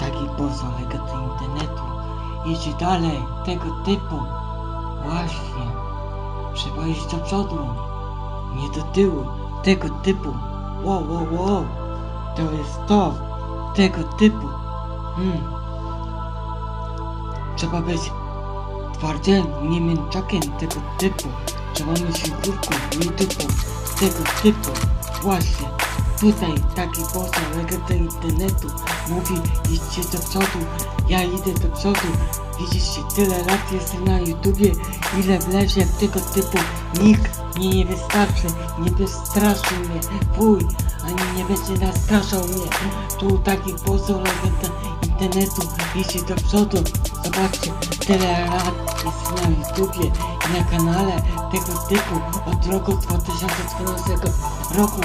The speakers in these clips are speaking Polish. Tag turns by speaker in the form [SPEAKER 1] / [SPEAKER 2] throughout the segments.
[SPEAKER 1] taki pozolegę do internetu. Idzie dalej, tego typu. Właśnie. Trzeba iść do przodu. Nie do tyłu. Tego typu. Wow, wow, wow. To jest to. Tego typu. Hmm. Trzeba być twardzielem, nie mięczakiem tego typu. Trzeba mieć górką, nie dupą. Tego typu. Właśnie. Tutaj taki poseł legenda internetu mówi idźcie do przodu, ja idę do przodu. Widzicie, tyle lat jestem na YouTubie, ile wlezie w tego typu nikt mnie nie wystarczy, nie wystraszy mnie, wuj, ani nie będzie nastraszał mnie. Tu taki poseł legenda internetu idzie do przodu. Zobaczcie, tyle lat jest na YouTubie i na kanale tego typu od roku 2012 roku.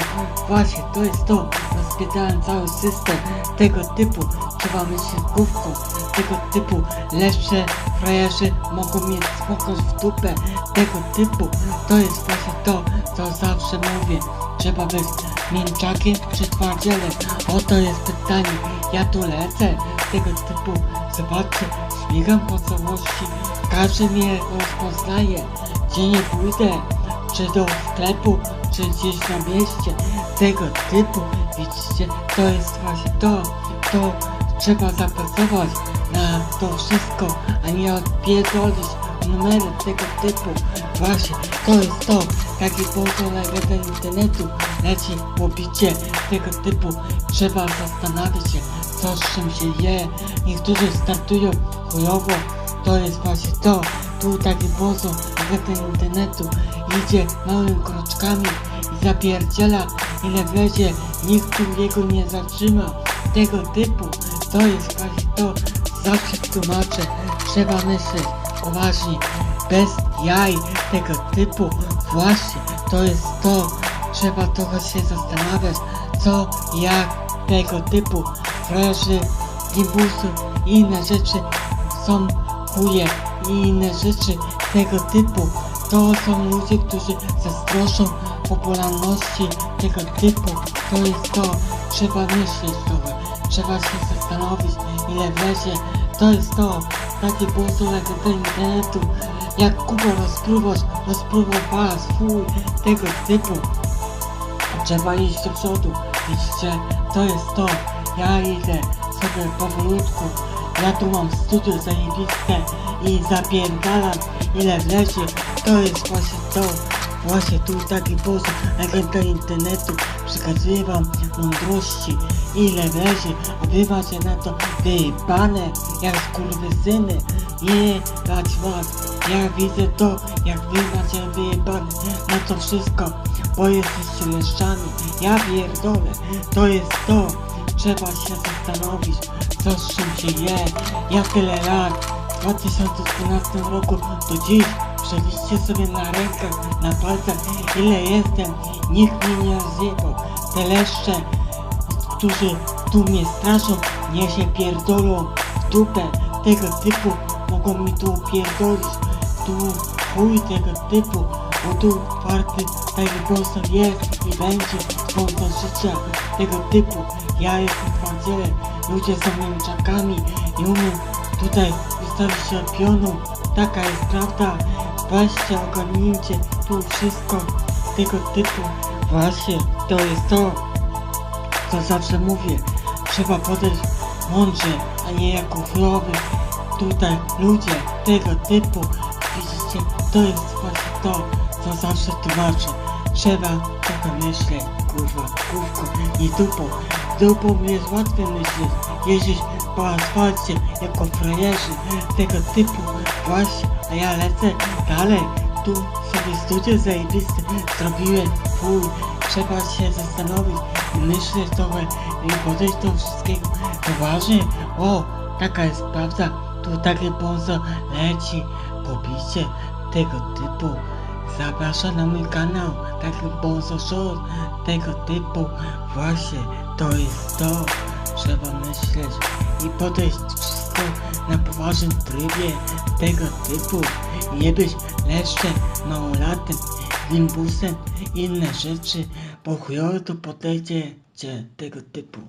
[SPEAKER 1] Właśnie, to jest to. Rozpiedałem cały system tego typu. Trzeba myśleć główką tego typu. Lepsze frajerzy mogą mieć spokój w dupę tego typu. To jest właśnie to, co zawsze mówię. Trzeba być mięczakiem czy twardzielem? Oto jest pytanie. Ja tu lecę tego typu. Zobaczcie, śmigam po całości. Każdy mnie rozpoznaje. Gdzie nie pójdę, czy do sklepu, czy gdzieś na mieście. Tego typu, widzicie, to jest właśnie to. To trzeba zapracować na to wszystko, a nie odpierdolić numery tego typu. Właśnie, to jest to. Taki poseł legenda internetu leci pobicie tego typu. Trzeba zastanawiać się, co z czym się je. Niektórzy startują chujowo. To jest właśnie to. Tu taki poseł legenda internetu idzie małymi kroczkami i zapierdziela ile wlezie. Nikt tu jego nie zatrzyma. Tego typu. To jest właśnie to. Zawsze tłumaczę. Trzeba myśleć poważnie. Bez jaj tego typu. Właśnie, to jest to. Trzeba trochę się zastanawiać, co, jak tego typu frajerzy, gimbusy i inne rzeczy są chuje i inne rzeczy tego typu. To są ludzie, którzy zazdroszczą popularności tego typu. To jest to. Trzeba myśleć trochę. Trzeba się zastanowić, ile wlezie. To jest to. Taki postulat do internetu. Jak Kuba rozpływać, rozpływa swój tego typu. Trzeba iść do przodu. Widzicie, to jest to. Ja idę sobie powolutku. Ja tu mam studio zajebiste i zapierdalam ile wlezie. To jest właśnie to. Właśnie tu taki sposób agenta internetu przekazuje wam mądrości ile wlezie, a wy macie na to wyjebane jak skurwysyny. Nie dać was. Ja widzę to, jak wy macie wyjebane na to wszystko, bo jesteście leszczami. Ja pierdolę, to jest to. Trzeba się zastanowić, co się je. Ja tyle lat, w 2012 roku do dziś Przeliczcie sobie na rękach, na palcach, ile jestem. Nikt mnie nie rozjebał. Te leszcze, którzy tu mnie straszą, niech się pierdolą w dupę tego typu. Mogą mi tu pierdolić. Tu chuj tego typu. Bo tu czwarty taki głosem jest i będzie sponsor życia tego typu. Ja jestem twardzielem, ludzie są mięczakami i umiem tutaj wystawić się pionu. Taka jest prawda. Weźcie, ogarnijcie tu wszystko tego typu. Właśnie, to jest to, co zawsze mówię. Trzeba podejść mądrze, a nie jako choroby. Tutaj ludzie tego typu, widzicie, to jest właśnie to, co zawsze tłumaczę. Trzeba trochę myśleć, kurwa, główką, nie dupą. Dupą jest łatwiej myśleć, jeździć po asfalcie jako frajerzy tego typu. Właśnie, a ja lecę dalej. Tu sobie studio zajebiste zrobiłem. Fuj, trzeba się zastanowić i myśleć trochę i podejść do wszystkiego poważnie. O, taka jest prawda. Tu takie bonzo leci. Pobicie tego typu. Zapraszam na mój kanał, taki bonzo show tego typu. Właśnie, to jest to. Trzeba myśleć i podejść wszystko na poważnym trybie tego typu. Nie być leszczem, małolatem, limbusem, inne rzeczy, bo chujowo to podejdzie tego typu.